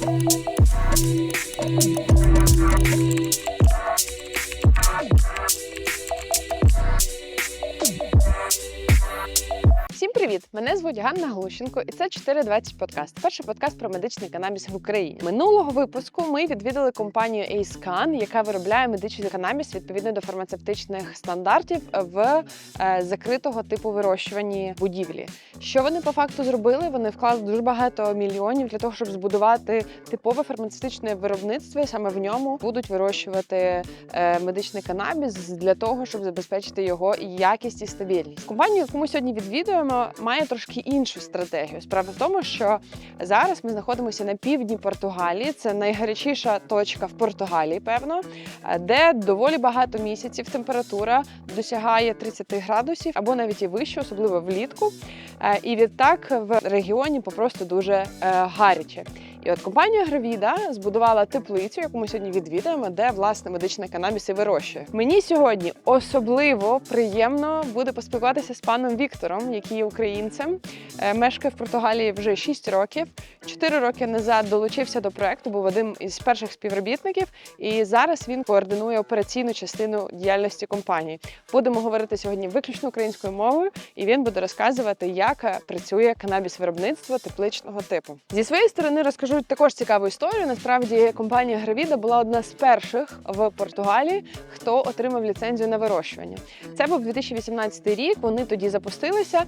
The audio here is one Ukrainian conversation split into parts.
Música привіт! Мене звуть Ганна Глущенко, і це 420 подкаст. Перший подкаст про медичний канабіс в Україні. Минулого випуску ми відвідали компанію AceCan, яка виробляє медичний канабіс відповідно до фармацевтичних стандартів в е, закритого типу вирощуванні будівлі. Що вони по факту зробили? Вони вклали дуже багато мільйонів для того, щоб збудувати типове фармацевтичне виробництво. І саме в ньому будуть вирощувати е, медичний канабіс для того, щоб забезпечити його якість і стабільність. Компанія, яку ми сьогодні відвідуємо, має трошки іншу стратегію. Справа в тому, що зараз ми знаходимося на півдні Португалії. Це найгарячіша точка в Португалії, певно, де доволі багато місяців температура досягає 30 градусів або навіть і вище, особливо влітку. Е, І відтак в регіоні попросту дуже е, гаряче. І от компанія Гравіда збудувала теплицю, яку ми сьогодні відвідаємо, де власне медичний канабіс і вирощує. Мені сьогодні особливо приємно буде поспілкуватися з паном Віктором, який є українцем, е, мешкає в Португалії вже 6 років. Чотири роки назад долучився до проекту, був одним із перших співробітників, і зараз він координує операційну частину діяльності компанії. Будемо говорити сьогодні виключно українською мовою, і він буде розказувати, як е, працює канабіс виробництво тепличного типу. Зі своєї сторони розкажу також цікаву історію. Насправді компанія Гравіда була одна з перших в Португалії, хто отримав ліцензію на вирощування. Це був 2018 рік. Вони тоді запустилися.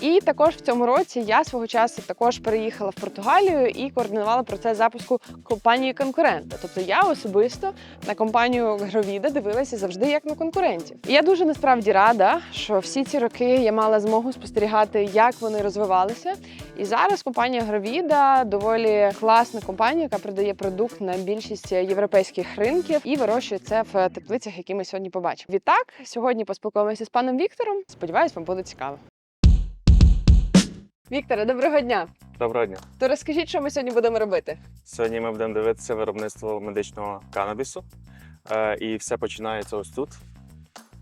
І також в цьому році я свого часу також переїхала в Португалію і координувала процес запуску компанії конкурента. Тобто я особисто на компанію Гравіда дивилася завжди як на конкурентів. І я дуже насправді рада, що всі ці роки я мала змогу спостерігати, як вони розвивалися. І зараз компанія Гравіда доволі класна компанія, яка продає продукт на більшість європейських ринків і вирощує це в теплицях, які ми сьогодні побачимо. Відтак, сьогодні поспілкуємося з паном Віктором. Сподіваюсь, вам буде цікаво. Вікторе, доброго дня! Доброго дня. То розкажіть, що ми сьогодні будемо робити. Сьогодні ми будемо дивитися виробництво медичного канабісу. Е, і все починається ось тут.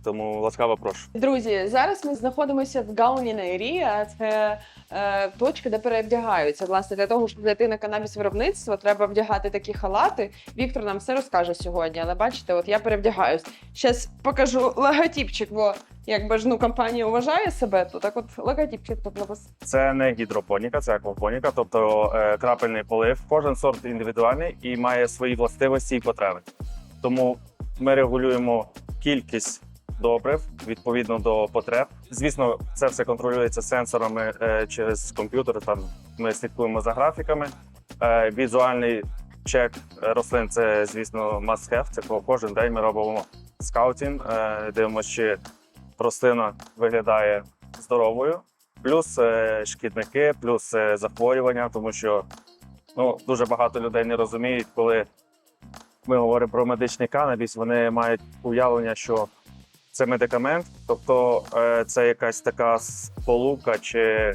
Тому ласкаво прошу. Друзі, зараз ми знаходимося в Гаунінері, а це е, точка, де перевдягаються. Власне, для того, щоб зайти на канабіс виробництво, треба вдягати такі халати. Віктор нам все розкаже сьогодні, але бачите, от я перевдягаюсь. Зараз покажу логотипчик, бо якби ж ну компанія вважає себе, то так от логотипчик тут написано. Це не гідропоніка, це аквапоніка, тобто е, крапельний полив. Кожен сорт індивідуальний і має свої властивості і потреби. Тому ми регулюємо кількість добрив відповідно до потреб. Звісно, це все контролюється сенсорами е, через комп'ютер. Там ми слідкуємо за графіками. Е, візуальний чек рослин це, звісно, must have. Це кожен день ми робимо скаутінг, е, дивимося, чи рослина виглядає здоровою, плюс шкідники, плюс захворювання, тому що ну, дуже багато людей не розуміють, коли ми говоримо про медичний канабіс, вони мають уявлення, що це медикамент, тобто е, це якась така сполука чи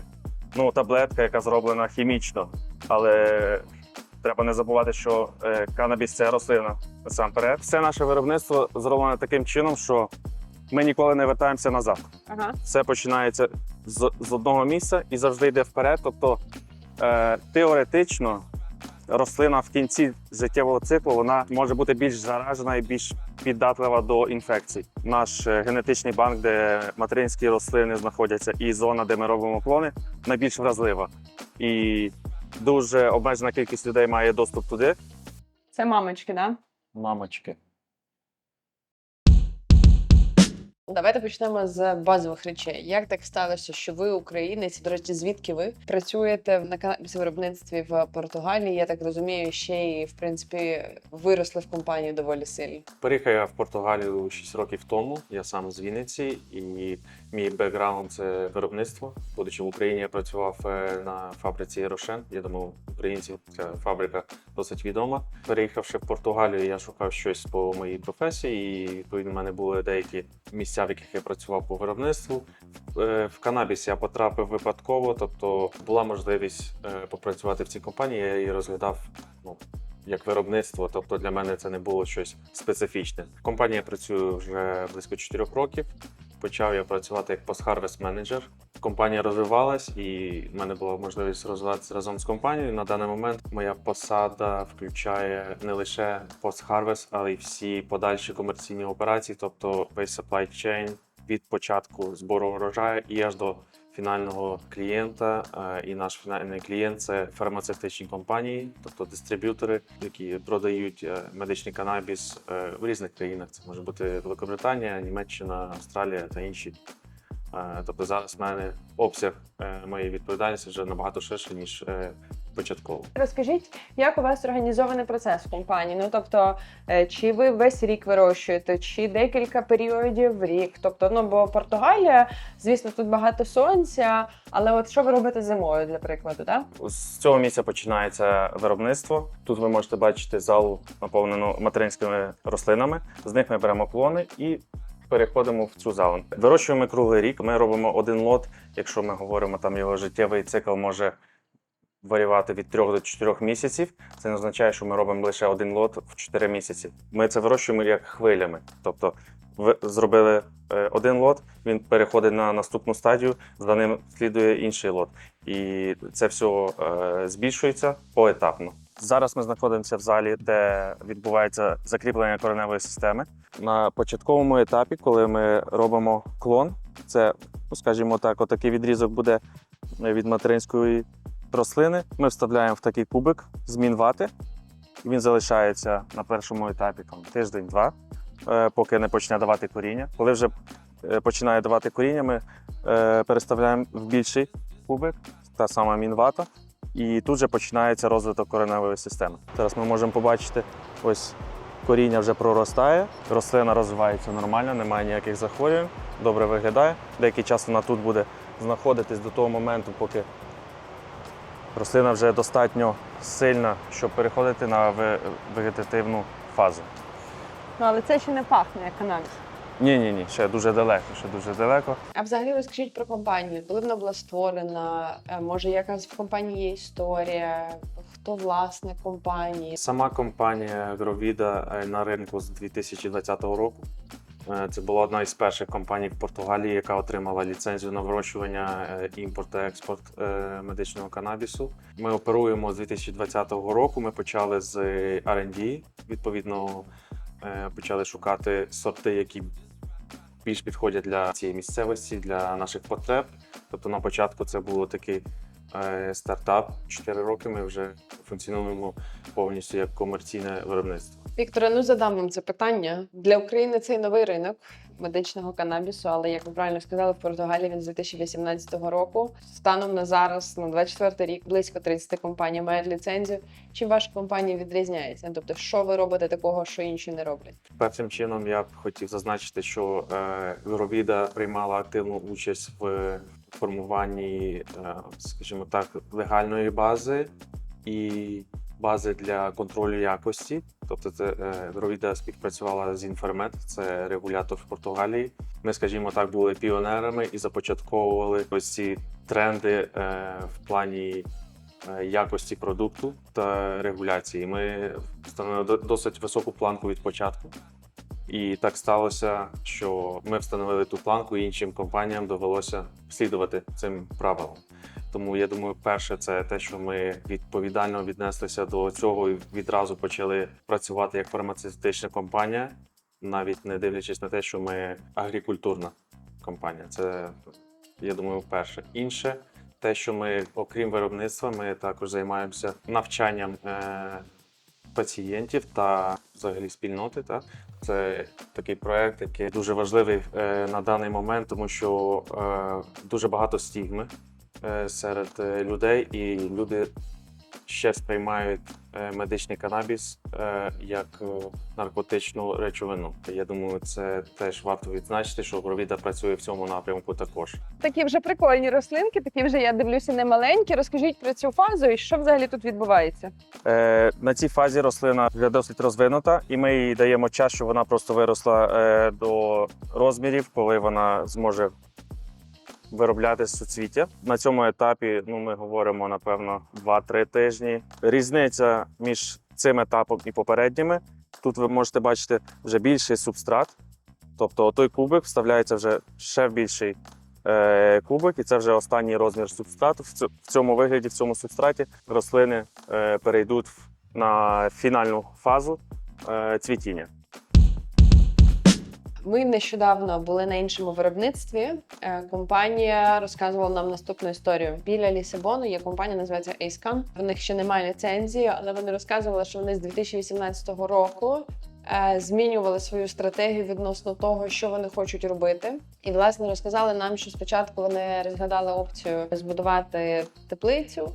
ну, таблетка, яка зроблена хімічно. Але треба не забувати, що е, канабіс це рослина насамперед. Все наше виробництво зроблено таким чином, що ми ніколи не вертаємося назад. Ага. Все починається з, з одного місця і завжди йде вперед. Тобто е, теоретично рослина в кінці життєвого циклу вона може бути більш заражена і більш піддатлива до інфекцій. Наш е, генетичний банк, де материнські рослини знаходяться, і зона, де ми робимо клони, найбільш вразлива. І дуже обмежена кількість людей має доступ туди. Це мамочки, да? Мамочки. Давайте почнемо з базових речей. Як так сталося, що ви українець? До речі, звідки ви працюєте на канабісовиробництві в Португалії? Я так розумію, ще й в принципі виросли в компанії доволі сильно. Переїхав я в Португалію 6 років тому. Я сам з Вінниці, і мій бекграунд це виробництво. Будучи в Україні, я працював е, на фабриці Рошен. Я думаю, українців ця фабрика досить відома. Переїхавши в Португалію, я шукав щось по моїй професії. І відповідно в мене були деякі місця, в яких я працював по виробництву. Е, В канабіс я потрапив випадково, тобто була можливість е, попрацювати в цій компанії. Я її розглядав ну, як виробництво, тобто для мене це не було щось специфічне. В компанії я працюю вже близько 4 років. Почав я працювати як пост-харвест менеджер. компанія розвивалась, і в мене була можливість розвиватися разом з компанією. На даний момент моя посада включає не лише пост-харвест, але й всі подальші комерційні операції, тобто весь supply chain від початку збору врожаю і аж до фінального клієнта. Е, І наш фінальний клієнт це фармацевтичні компанії, тобто дистриб'ютори, які продають е, медичний канабіс е, в різних країнах. Це може бути Великобританія, Німеччина, Австралія та інші. Тобто зараз в мене обсяг моєї відповідальності вже набагато ширше, ніж початково. Розкажіть, як у вас організований процес в компанії? Ну тобто, е, чи ви весь рік вирощуєте, чи декілька періодів в рік? Тобто, ну бо Португалія, звісно, тут багато сонця, але от що ви робите зимою, для прикладу, так? З цього місця починається виробництво. Тут ви можете бачити залу наповнену материнськими рослинами. З них ми беремо клони і переходимо в цю залу. Вирощуємо круглий рік. Ми робимо один лот. Якщо ми говоримо, там його життєвий цикл може варіювати від 3 до 4 місяців. Це не означає, що ми робимо лише один лот в 4 місяці. Ми це вирощуємо як хвилями. Тобто, ви зробили е, один лот, він переходить на наступну стадію, за ним слідує інший лот. І це все е, збільшується поетапно. Зараз ми знаходимося в залі, де відбувається закріплення кореневої системи. На початковому етапі, коли ми робимо клон, це, ну, скажімо так, отакий відрізок буде від материнської рослини. Ми вставляємо в такий кубик змін вати. І він залишається на першому етапі тиждень-два, е, поки не почне давати коріння. Коли вже е, починає давати коріння, ми е, переставляємо в більший кубик, та сама мінвата, і тут же починається розвиток кореневої системи. Зараз ми можемо побачити, ось коріння вже проростає, рослина розвивається нормально, немає ніяких захворювань, добре виглядає. Деякий час вона тут буде знаходитись до того моменту, поки рослина вже достатньо сильна, щоб переходити на вегетативну фазу. Ну але це ще не пахне як канабіс. Ні, ні, ні, ще дуже далеко, ще дуже далеко. А взагалі розкажіть про компанію, коли вона була створена? Е, Може, якась в компанії є історія? Хто власник компанії? Сама компанія Гровіда е, на ринку з 2020 року. Е, Це була одна із перших компаній в Португалії, яка отримала ліцензію на вирощування е, імпорт та експорт е, медичного канабісу. Ми оперуємо з 2020 року. Ми почали з R&D, відповідно, почали шукати сорти, які більш підходять для цієї місцевості, для наших потреб. Тобто на початку це було такий е, стартап. Чотири роки ми вже функціонуємо повністю як комерційне виробництво. Вікторе, ну задам вам це питання. Для України цей новий ринок медичного канабісу, але як ви правильно сказали, в Португалії він з 2018 року. Станом на зараз, на 24 рік, близько 30 компаній мають ліцензію. Чим ваша компанія відрізняється? Тобто, що ви робите такого, що інші не роблять? Першим чином я б хотів зазначити, що е, Віровіда приймала активну участь в формуванні, е, скажімо так, легальної бази і бази для контролю якості. Тобто, це е, співпрацювала з Інфермет, це регулятор в Португалії. Ми, скажімо так, були піонерами і започатковували ось ці тренди е, в плані якості продукту та регуляції. Ми встановили до- досить високу планку від початку. І так сталося, що ми встановили ту планку, і іншим компаніям довелося слідувати цим правилам. Тому я думаю, перше, це те, що ми відповідально віднеслися до цього і відразу почали працювати як фармацевтична компанія, навіть не дивлячись на те, що ми агрікультурна компанія. Це я думаю, перше. Інше, те, що ми, окрім виробництва, ми також займаємося навчанням е, пацієнтів та взагалі спільноти. Та? Це такий проект, який дуже важливий е, на даний момент, тому що е, дуже багато стігми е, серед людей, і люди ще сприймають е, медичний канабіс е, як е, наркотичну речовину. Я думаю, це теж варто відзначити, що Гровіда працює в цьому напрямку також. Такі вже прикольні рослинки, такі вже я дивлюся не маленькі. Розкажіть про цю фазу і що взагалі тут відбувається? Е, на цій фазі рослина вже досить розвинута, і ми їй даємо час, щоб вона просто виросла е, до розмірів, коли вона зможе виробляти суцвіття. На цьому етапі ну, ми говоримо, напевно, 2-3 тижні. Різниця між цим етапом і попередніми. Тут ви можете бачити вже більший субстрат. Тобто той кубик вставляється вже ще в більший е, кубик, і це вже останній розмір субстрату. В цьо- В цьому вигляді, в цьому субстраті рослини е, перейдуть на фінальну фазу е, цвітіння. Ми нещодавно були на іншому виробництві. Е, Компанія розказувала нам наступну історію. Біля Лісабону є компанія, називається AceCan. В них ще немає ліцензії, але вони розказували, що вони з 2018 року е, змінювали свою стратегію відносно того, що вони хочуть робити. І власне розказали нам, що спочатку вони розглядали опцію збудувати теплицю.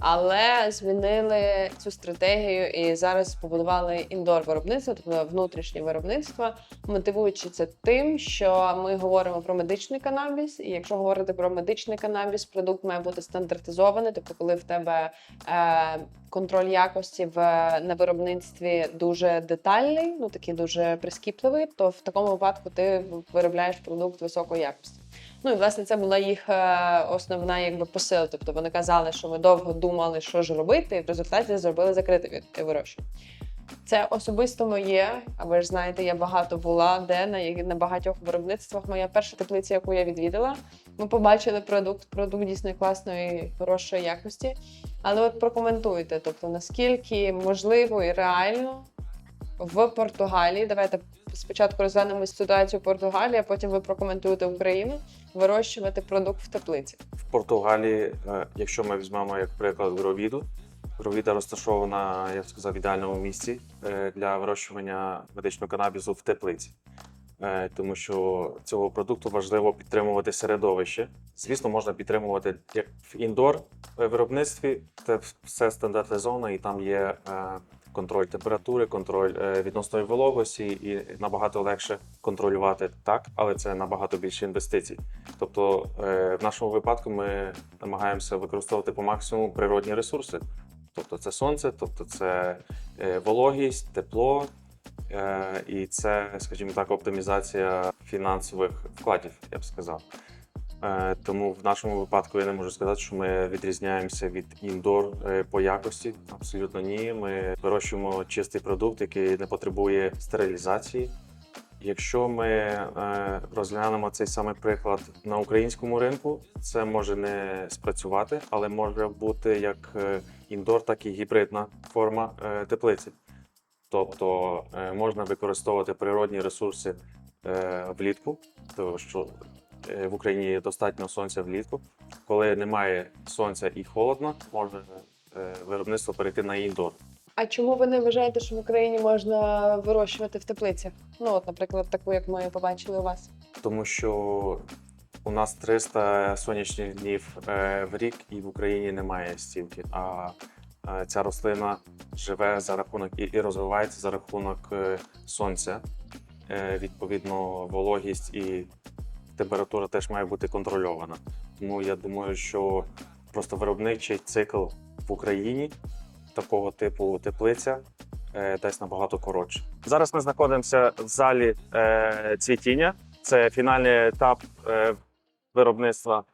Але змінили цю стратегію і зараз побудували індор виробництво, тобто внутрішнє виробництво, мотивуючи це тим, що ми говоримо про медичний канабіс, і якщо говорити про медичний канабіс, продукт має бути стандартизований. Тобто, коли в тебе е, контроль якості в на виробництві дуже детальний, ну такий дуже прискіпливий, то в такому випадку ти виробляєш продукт високої якості. Ну і власне це була їх е, основна якби посил. Тобто вони казали, що ми довго думали, що ж робити, і в результаті зробили закрите вирощування. Це особисто моє, а ви ж знаєте, я багато була де на, на багатьох виробництвах. Моя перша теплиця, яку я відвідала. Ми побачили продукт, продукт дійсно класної, хорошої якості. Але от прокоментуйте, тобто наскільки можливо і реально в Португалії. Давайте спочатку розглянемо ситуацію Португалії, а потім ви прокоментуєте Україну, вирощувати продукт в теплиці. В Португалії, е, якщо ми візьмемо як приклад Гровіду, Гровіда розташована, я б сказав, в ідеальному місці е, для вирощування медичного канабісу в теплиці. Е, Тому що цього продукту важливо підтримувати середовище. Звісно, можна підтримувати як в індор виробництві, це все стандартизовано, і там є контроль температури, контроль е, відносної вологості, і набагато легше контролювати так, але це набагато більше інвестицій. Тобто, е, в нашому випадку ми намагаємося використовувати по максимуму природні ресурси. Тобто це сонце, тобто це е, вологість, тепло, і це, скажімо так, оптимізація фінансових вкладів, я б сказав. Е, Тому в нашому випадку я не можу сказати, що ми відрізняємося від індор е, по якості. Абсолютно ні. Ми вирощуємо чистий продукт, який не потребує стерилізації. Якщо ми е, розглянемо цей самий приклад на українському ринку, це може не спрацювати, але може бути як індор, так і гібридна форма теплиці. Тобто можна використовувати природні ресурси влітку, тому що в Україні достатньо сонця влітку. Коли немає сонця і холодно, може е, виробництво перейти на індор. А чому ви не вважаєте, що в Україні можна вирощувати в теплицях? Ну, от, наприклад, таку, як ми побачили у вас. тому що у нас 300 сонячних днів е, в рік, і в Україні немає стільки. А е, ця рослина живе за рахунок і, розвивається за рахунок е, сонця. Е, Відповідно, вологість і температура теж має бути контрольована. Тому я думаю, що просто виробничий цикл в Україні такого типу теплиця е, десь набагато коротше. Зараз ми знаходимося в залі е, цвітіння. Це фінальний етап е, виробництва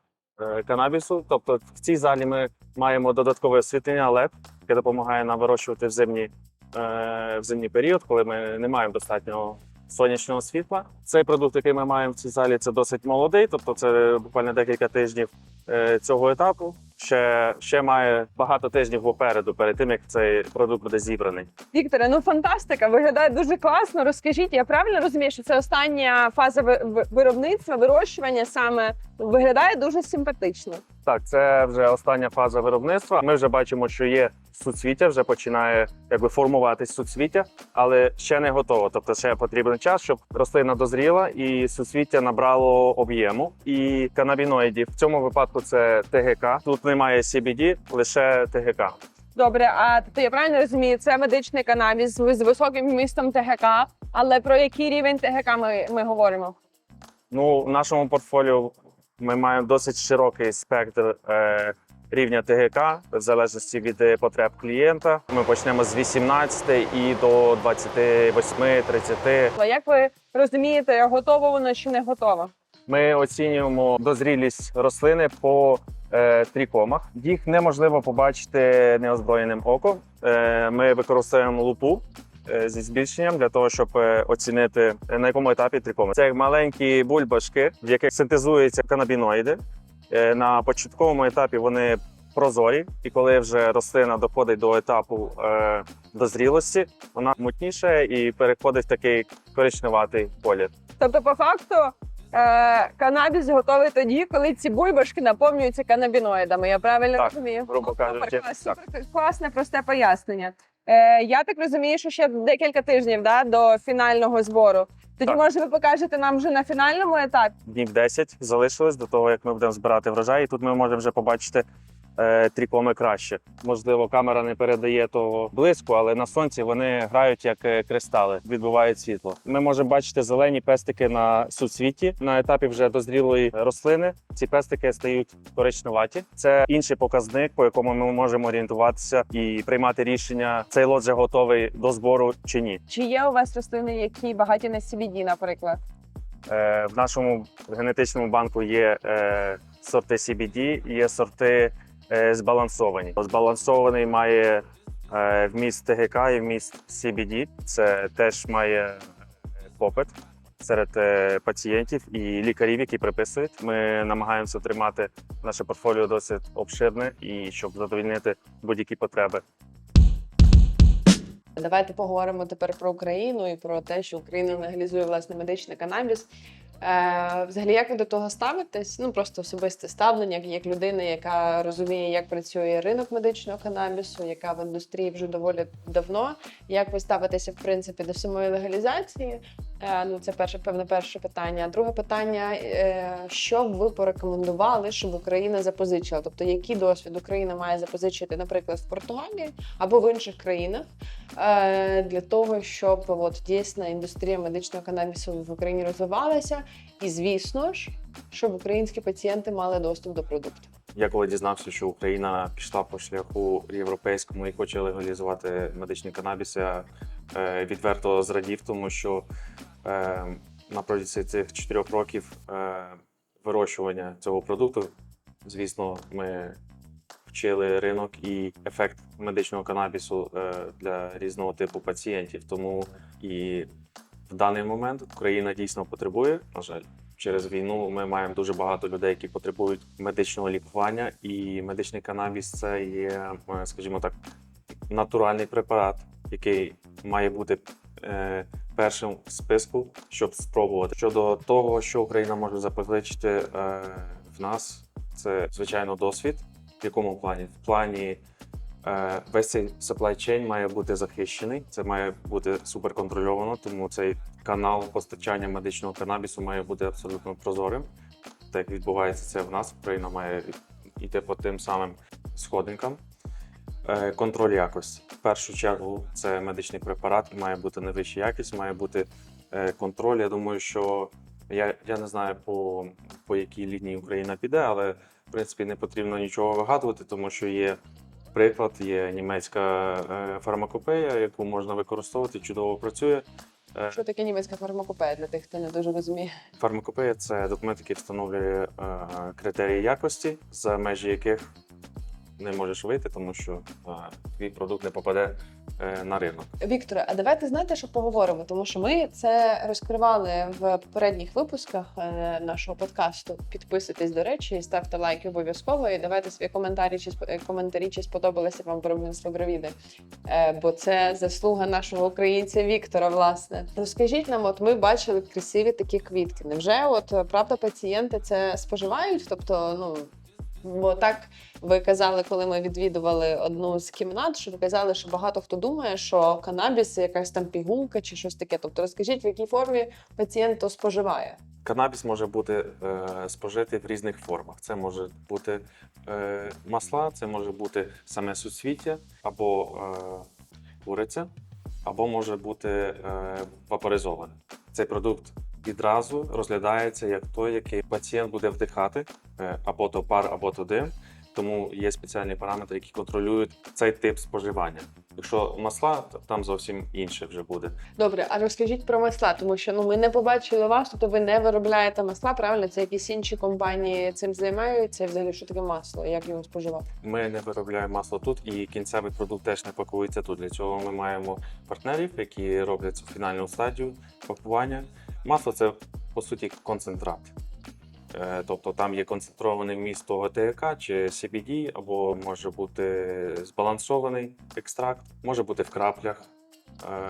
канабісу. Тобто, в цій залі ми маємо додаткове освітлення LED, яке допомагає нам вирощувати в зимній, в зимній період, коли ми не маємо достатнього сонячного світла. Цей продукт, який ми маємо в цій залі, це досить молодий, тобто це буквально декілька тижнів е, цього етапу. Ще, ще має багато тижнів попереду, перед тим як цей продукт буде зібраний. Вікторе, ну фантастика, виглядає дуже класно. Розкажіть, я правильно розумію, що це остання фаза ви- ви- виробництва, вирощування саме виглядає дуже симпатично. Так, це вже остання фаза виробництва. Ми вже бачимо, що є суцвіття, вже починає якби формуватись суцвіття, але ще не готово. Тобто ще потрібен час, щоб рослина дозріла і суцвіття набрало об'єму і канабіноїдів. В цьому випадку це ТГК. Тут немає CBD, лише ТГК. Добре, а тобто я правильно розумію, це медичний канабіс з високим вмістом ТГК. Але про який рівень ТГК ми, ми говоримо? Ну, в нашому портфоліо ми маємо досить широкий спектр е, рівня ТГК в залежності від е, потреб клієнта. Ми почнемо з 18 і до 28, 30. А Як ви розумієте, готово воно чи не готово? Ми оцінюємо дозрілість рослини по е, трікомах. Їх неможливо побачити неозброєним оком. Е, ми використовуємо лупу е, зі збільшенням для того, щоб е, оцінити на якому етапі трикоми. Це маленькі бульбашки, в яких синтезуються канабіноїди. Е, На початковому етапі вони прозорі, і коли вже рослина доходить до етапу е, дозрілості, вона мутніше і переходить в такий коричневатий колір. Тобто, по факту, е, канабіс готовий тоді, коли ці бульбашки наповнюються канабіноїдами. Я правильно Так, розумію? грубо кажучи, клас, так. класне, просте пояснення. Е, я так розумію, що ще декілька тижнів да, до фінального збору. Тоді, Так. може, ви покажете нам вже на фінальному етапі? Днів 10 залишилось до того, як ми будемо збирати врожай. І тут ми можемо вже побачити трікоми краще. Можливо, камера не передає того блиску, але на сонці вони грають як е, кристали, відбивають світло. Ми можемо бачити зелені пестики на суцвіті на етапі вже дозрілої рослини. Ці пестики стають коричневаті. Це інший показник, по якому ми можемо орієнтуватися і приймати рішення, цей лот вже готовий до збору чи ні. Чи є у вас рослини, які багаті на CBD, наприклад? Е, В нашому генетичному банку є е, сорти CBD, є сорти е, збалансовані. Збалансований має е, вміст ТГК і вміст CBD. Це теж має е, попит серед е, пацієнтів і лікарів, які приписують. Ми намагаємося тримати наше портфоліо досить обширне і щоб задовільнити будь-які потреби. Давайте поговоримо тепер про Україну і про те, що Україна легалізує власне медичний канабіс. Е, взагалі, як ви до того ставитесь? Ну просто особисте ставлення, як- як людина, яка розуміє, як працює ринок медичного канабісу, яка в індустрії вже доволі давно. Як ви ставитеся в принципі до самої легалізації? Е, ну, це перше, певне, перше питання. Друге питання: е, що б ви порекомендували, щоб Україна запозичила? Тобто, який досвід Україна має запозичити, наприклад, в Португалії або в інших країнах, е, для того, щоб от дійсно індустрія медичного канабісу в Україні розвивалася, і звісно ж, щоб українські пацієнти мали доступ до продукту. Я коли дізнався, що Україна пішла по шляху європейському і хоче легалізувати медичний канабіс, я е, відверто зрадів, тому що на протязі цих чотирьох років е, вирощування цього продукту, звісно, ми вчили ринок і ефект медичного канабісу е, для різного типу пацієнтів. Тому і в даний момент Україна дійсно потребує, на жаль, через війну ми маємо дуже багато людей, які потребують медичного лікування, і медичний канабіс це є, е, скажімо так, натуральний препарат, який має бути е, першим в списку, щоб спробувати. Щодо того, що Україна може запозичити е, в нас, це звичайно досвід. В якому плані? В плані е, весь цей supply chain має бути захищений, це має бути суперконтрольовано, тому цей канал постачання медичного канабісу має бути абсолютно прозорим. Так відбувається це в нас, Україна має йти по тим самим сходинкам. Е, Контроль якості. В першу чергу це медичний препарат, має бути найвища якість, має бути е, контроль. Я думаю, що я, я не знаю по, по якій лінії Україна піде, але в принципі не потрібно нічого вигадувати, тому що є приклад, є німецька е, фармакопея, яку можна використовувати, чудово працює. Що таке німецька фармакопея для тих, хто не дуже розуміє? Фармакопея це документ, який встановлює критерії якості, за межі яких не можеш вийти, тому що е, твій продукт не попаде е, на ринок. Вікторе, а давайте знаєте, що поговоримо, тому що ми це розкривали в попередніх випусках е, нашого подкасту. Підписуйтесь, до речі, ставте лайки обов'язково. І давайте свої коментарі чи коментарі, чи сподобалося вам виробництво бровіди. Е, бо це заслуга нашого українця Віктора. Власне, розкажіть нам, от ми бачили красиві такі квітки. Невже от правда пацієнти це споживають? Тобто, ну. Бо так ви казали, коли ми відвідували одну з кімнат, що ви казали, що багато хто думає, що канабіс це якась там пігулка чи щось таке. Тобто розкажіть, в якій формі пацієнт то споживає. Канабіс може бути е, спожитий в різних формах. Це може бути е, масла, це може бути саме суцвіття або е, куриця, або може бути е, вапоризоване. Цей продукт відразу розглядається як той, який пацієнт буде вдихати, е, або то пар, або то дим. тому є спеціальні параметри, які контролюють цей тип споживання. Якщо масла, то там зовсім інше вже буде. Добре, а розкажіть про масла, тому що ну ми не побачили вас, тобто ви не виробляєте масла, правильно? Це якісь інші компанії цим займаються. І взагалі, що таке масло? Як його споживати? Ми не виробляємо масло тут, і кінцевий продукт теж не пакується тут. Для цього ми маємо партнерів, які роблять цю фінальну стадію пакування. Масло це по суті концентрат. Е, Тобто там є концентрований вміст того ТЕК чи CBD, або може бути збалансований екстракт, може бути в краплях,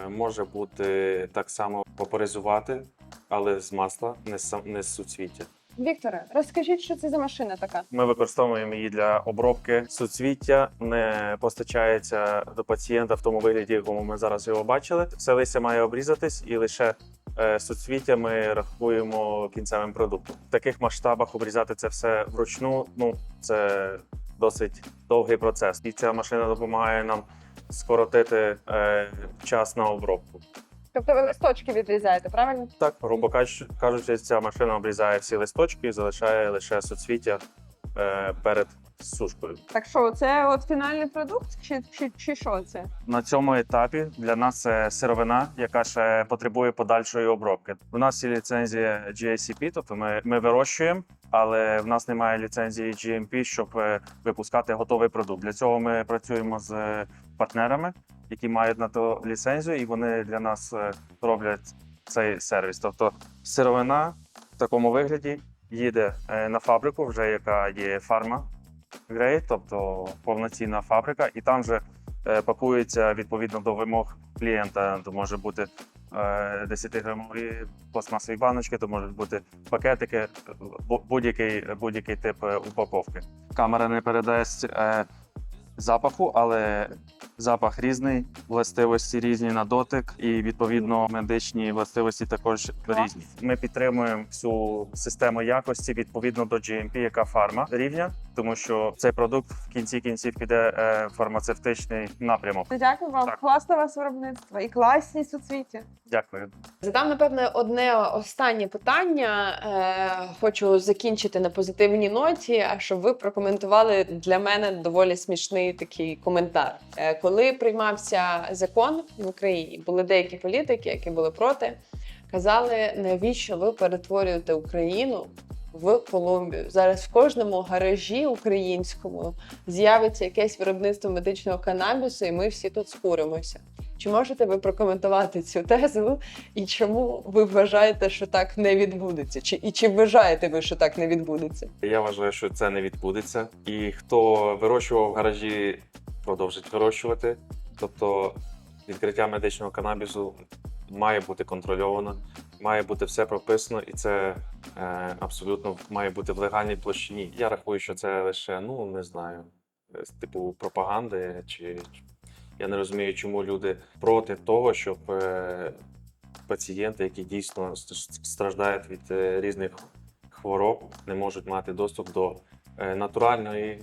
е, може бути так само вапоризувати, але з масла, не з, сам- не з суцвіття. Вікторе, розкажіть, що це за машина така? Ми використовуємо її для обробки суцвіття, не постачається до пацієнта в тому вигляді, якому ми зараз його бачили. Все листя має обрізатись, і лише е, суцвіття ми рахуємо кінцевим продуктом. В таких масштабах обрізати це все вручну. Ну це досить довгий процес. І ця машина допомагає нам скоротити е, час на обробку. Тобто ви листочки відрізаєте, правильно? Так, грубо кажучи, ця машина обрізає всі листочки і залишає лише суцвіття е, перед сушкою. Так що, це от фінальний продукт, чи, чи, чи що це? На цьому етапі для нас це сировина, яка ще потребує подальшої обробки. У нас є ліцензія GACP, тобто ми, ми вирощуємо, але в нас немає ліцензії GMP, щоб е, випускати готовий продукт. Для цього ми працюємо з е, партнерами, які мають на то ліцензію, і вони для нас е, роблять цей сервіс. Тобто сировина в такому вигляді їде на фабрику, вже яка є фарма грейд, тобто повноцінна фабрика, і там же е, пакується відповідно до вимог клієнта. То може бути е, 10-грамові пластмасові баночки, то можуть бути пакетики, будь-який, будь-який тип е, упаковки. Камера не передасть е, запаху, але запах різний, властивості різні на дотик, і відповідно медичні властивості також різні. Ми підтримуємо всю систему якості відповідно до GMP, яка фарма рівня, тому що цей продукт в кінці кінців піде е, в фармацевтичний напрямок. Дякую вам. Так. Класне вас виробництво і класні суцвіття. Дякую. Задам напевне одне останнє питання. Е, хочу закінчити на позитивній ноті. А щоб ви прокоментували для мене доволі смішний такий коментар. Е, коли приймався закон в Україні, були деякі політики, які були проти, казали, навіщо ви перетворюєте Україну в Колумбію? Зараз в кожному гаражі українському з'явиться якесь виробництво медичного канабісу, і ми всі тут скуримося. Чи можете ви прокоментувати цю тезу? І чому ви вважаєте, що так не відбудеться? Чи і чи вважаєте ви, що так не відбудеться? Я вважаю, що це не відбудеться. І хто вирощував в гаражі, продовжить вирощувати. Тобто відкриття медичного канабісу має бути контрольовано, має бути все прописано, і це е, абсолютно має бути в легальній площині. Я рахую, що це лише, ну не знаю, е, типу пропаганди, чи я не розумію, чому люди проти того, щоб е, пацієнти, які дійсно страждають від е, різних хвороб, не можуть мати доступ до е, натуральної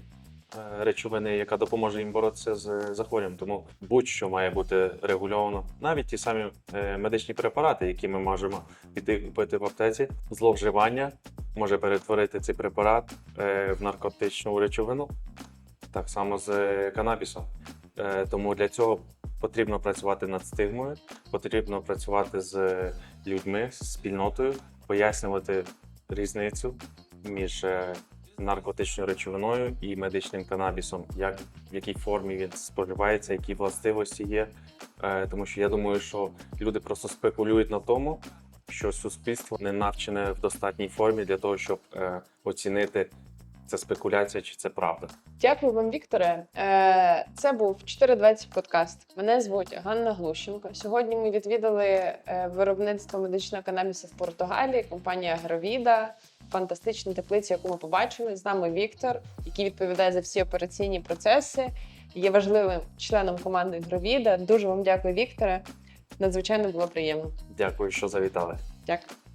речовини, яка допоможе їм боротися з захворюванням. Тому будь-що має бути регульовано. Навіть ті самі е, медичні препарати, які ми можемо піти купити в аптеці, зловживання може перетворити цей препарат е, в наркотичну речовину, так само з е, канабісом. Е, Тому для цього потрібно працювати над стигмою, потрібно працювати з людьми, з спільнотою, пояснювати різницю між е, наркотичною речовиною і медичним канабісом, як в якій формі він споживається, які властивості є. Е, Тому що я думаю, що люди просто спекулюють на тому, що суспільство не навчене в достатній формі для того, щоб е, оцінити це спекуляція чи це правда. Дякую вам, Вікторе. Е, Це був 420 подкаст. Мене звуть Ганна Глущенко. Сьогодні ми відвідали е, виробництво медичного канабісу в Португалії, компанія Агровіда. Фантастична теплицю, яку ми побачили. З нами Віктор, який відповідає за всі операційні процеси. Є важливим членом команди Гровіда. Дуже вам дякую, Вікторе. Надзвичайно було приємно. Дякую, що завітали. Дякую.